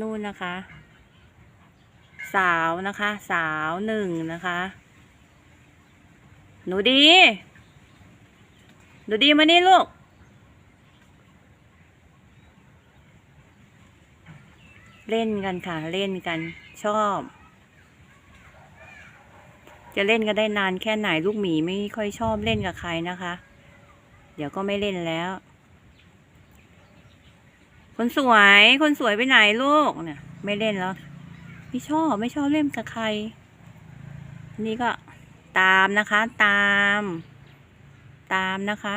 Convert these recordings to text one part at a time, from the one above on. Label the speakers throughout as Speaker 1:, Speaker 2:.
Speaker 1: นู่นนะคะ สาวนะคะ สาวหนึ่งนะคะ หนูดี หนูดีมานี่ลูก เล่นกันค่ะ เล่นกันชอบ จะเล่นกันได้นานแค่ไหนลูกหมีไม่ค่อยชอบเล่นกับใครนะคะ เดี๋ยวก็ไม่เล่นแล้ว คนสวย คนสวยไปไหนลูกเนี่ย ไม่เล่นแล้ว ไม่ชอบไม่ชอบเล่นกับใคร นี่ก็ตามนะคะ ตาม ตามนะคะ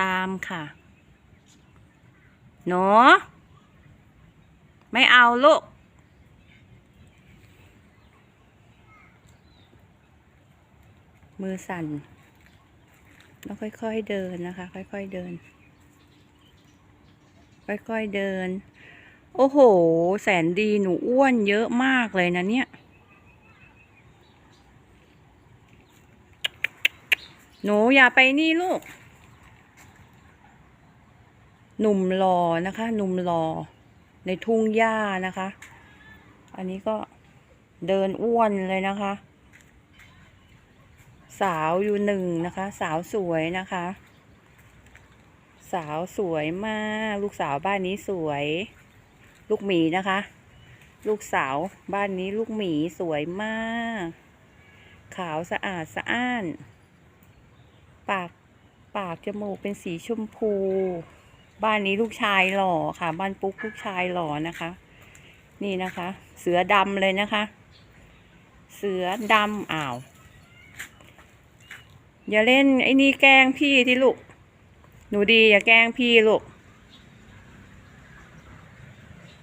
Speaker 1: ตามค่ะหนูไม่เอาลูกมือสั่น แล้วค่อยๆเดินนะคะ ค่อยๆเดิน ค่อยๆเดิน โอ้โห แสนดีหนูอ้วนเยอะมากเลยนะเนี่ย หนูอย่าไปนี่ลูก หนุ่มหล่อนะคะ หนุ่มหล่อในทุ่งหญ้านะคะ อันนี้ก็เดินอ้วนเลยนะคะ สาวอยู่หนึ่งนะคะ สาวสวยนะคะ สาวสวยมาก ลูกสาวบ้านนี้สวย ลูกหมีนะคะ ลูกสาวบ้านนี้ลูกหมีสวยมาก ขาวสะอาดสะอ้าน ปากปากจมูกเป็นสีชมพู บ้านนี้ลูกชายหล่อค่ะ บ้านปุ๊กลูกชายหล่อนะคะ นี่นะคะ เสือดำเลยนะคะ เสือดำอ้าว อย่าเล่นไอ้นี่แกล้งพี่ที่ลูก หนูดีอย่าแกล้งพี่ลูก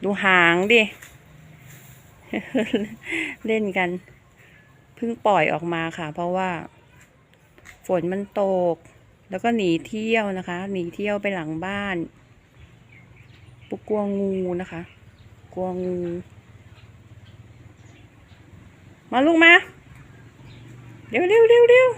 Speaker 1: ดูหางดิ เล่นกัน เพิ่งปล่อยออกมาค่ะ เพราะว่า ฝนมันตก แล้วก็หนีเที่ยวนะคะ หนีเที่ยวไปหลังบ้าน ปุกกลัวงูนะคะ กลัวงู มาลูกมา เร็วเร็วเร็วเร็ว